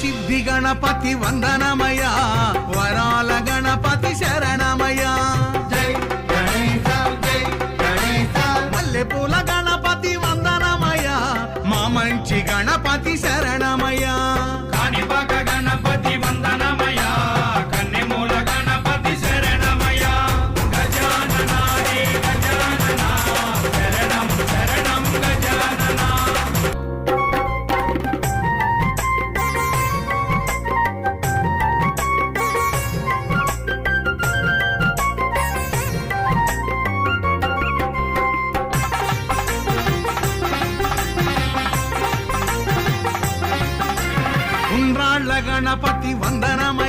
సిద్ధి గణపతి వందనమయ వరాల గణపతి శరణమయ జై గణేశ జై గణేశ. మల్లెపూల గణపతి వందనమయ మా మంచి గణపతి ఉండ్రాళ్ళ గణపతి వందనమయ